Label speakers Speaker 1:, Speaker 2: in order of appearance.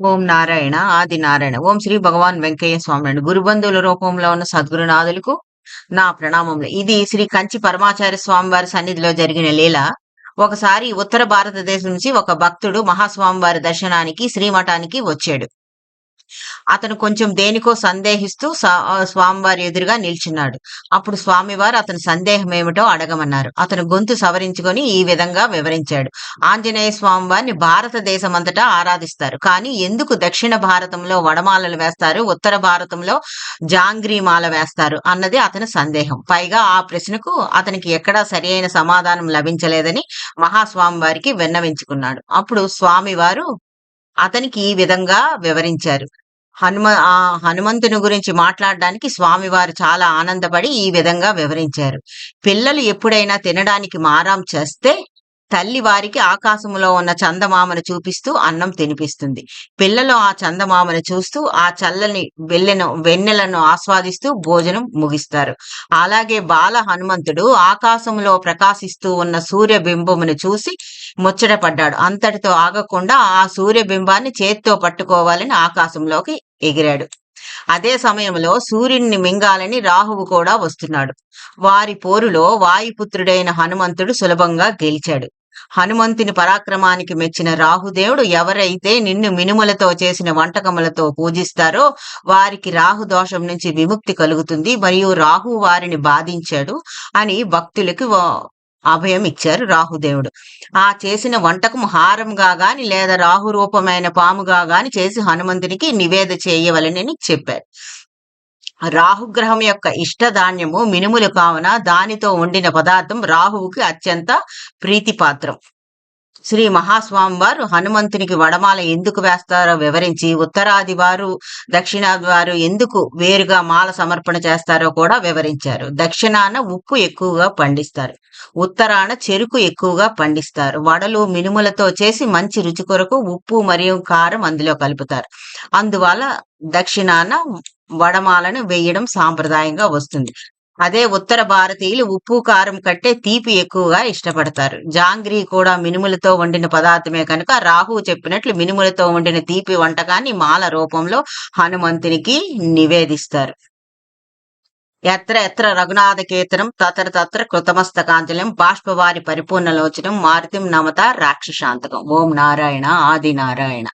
Speaker 1: ఓం నారాయణ ఆది నారాయణ. ఓం శ్రీ భగవాన్ వెంకయ్య స్వామి అండి. గురుబంధువుల రూపంలో ఉన్న సద్గురునాథులకు నా ప్రణామములు ఇది శ్రీ కంచి పరమాచార్య స్వామి వారి సన్నిధిలో జరిగిన లీల. ఒకసారి ఉత్తర భారతదేశం నుంచి ఒక భక్తుడు మహాస్వామి వారి దర్శనానికి శ్రీమఠానికి వచ్చాడు. అతను కొంచెం దేనికో సందేహిస్తూ స్వామివారి ఎదురుగా నిల్చున్నాడు. అప్పుడు స్వామివారు అతని సందేహం ఏమిటో అడగమన్నారు. అతను గొంతు సవరించుకొని ఈ విధంగా వివరించాడు. ఆంజనేయ స్వామివారిని భారతదేశం అంతటా ఆరాధిస్తారు. కానీ ఎందుకు దక్షిణ భారతంలో వడమాలలు వేస్తారు? ఉత్తర భారతంలో జాంగ్రీ మాల వేస్తారు? అన్నది అతని సందేహం. పైగా ఆ ప్రశ్నకు అతనికి ఎక్కడా సరి అయిన సమాధానం లభించలేదని మహాస్వామి వారికి విన్నవించుకున్నాడు. అప్పుడు స్వామివారు అతనికి ఈ విధంగా వివరించారు. హనుమ ఆ హనుమంతుని గురించి మాట్లాడడానికి స్వామివారు చాలా ఆనందపడి ఈ విధంగా వివరించారు. పిల్లలు ఎప్పుడైనా తినడానికి మారాం చేస్తే తల్లి వారికి ఆకాశములో ఉన్న చందమామను చూపిస్తూ అన్నం తినిపిస్తుంది. పిల్లలు ఆ చందమామను చూస్తూ ఆ చల్లని వెన్నెను వెన్నెలను ఆస్వాదిస్తూ భోజనం ముగిస్తారు. అలాగే బాల హనుమంతుడు ఆకాశంలో ప్రకాశిస్తూ ఉన్న సూర్యబింబమును చూసి ముచ్చటపడ్డాడు. అంతటితో ఆగకుండా ఆ సూర్యబింబాన్ని చేత్తో పట్టుకోవాలని ఆకాశంలోకి ఎగిరాడు. అదే సమయంలో సూర్యుడిని మింగాలని రాహువు కూడా వస్తున్నాడు. వారి పోరులో వాయుపుత్రుడైన హనుమంతుడు సులభంగా గెలిచాడు. హనుమంతుని పరాక్రమానికి మెచ్చిన రాహుదేవుడు ఎవరైతే నిన్ను మినుములతో చేసిన వంటకములతో పూజిస్తారో వారికి రాహు దోషం నుంచి విముక్తి కలుగుతుంది. మరియు రాహు వారిని బాధించాడు అని భక్తులకు అభయం ఇచ్చారు రాహుదేవుడు ఆ చేసిన వంటకం హారంగా గాని లేదా రాహు రూపమైన పాముగా గాని చేసి హనుమంతునికి నివేద చేయవలనని చెప్పారు. రాహుగ్రహం యొక్క ఇష్టధాన్యము మినుములు కావున దానితో వండిన పదార్థం రాహువుకి అత్యంత ప్రీతిపాత్రం. శ్రీ మహాస్వామి వారు హనుమంతునికి వడమాల ఎందుకు వేస్తారో వివరించి ఉత్తరాది వారు దక్షిణాది వారు ఎందుకు వేరుగా మాల సమర్పణ చేస్తారో కూడా వివరించారు. దక్షిణాన ఉప్పు ఎక్కువగా పండిస్తారు. ఉత్తరాన చెరుకు ఎక్కువగా పండిస్తారు. వడలు మినుములతో చేసి మంచి రుచి కొరకు ఉప్పు మరియు కారం అందులో కలుపుతారు. అందువల్ల దక్షిణాన వడమాలను వేయడం సాంప్రదాయంగా వస్తుంది. అదే ఉత్తర భారతీయులు ఉప్పు కారం కట్టే తీపి ఎక్కువగా ఇష్టపడతారు. జాంగ్రీ కూడా మినుములతో వండిన పదార్థమే కనుక రాహు చెప్పినట్లు మినుములతో వండిన తీపి వంటకాన్ని మాల రూపంలో హనుమంతునికి నివేదిస్తారు. ఎత్ర ఎత్ర రఘునాథ కీర్తనం తత్ర తత్ర కృతమస్తకాంజలం బాష్పవారి పరిపూర్ణ లోచనం మారుతిం నమత రాక్షశాంతకం ఓం నారాయణ ఆది నారాయణ.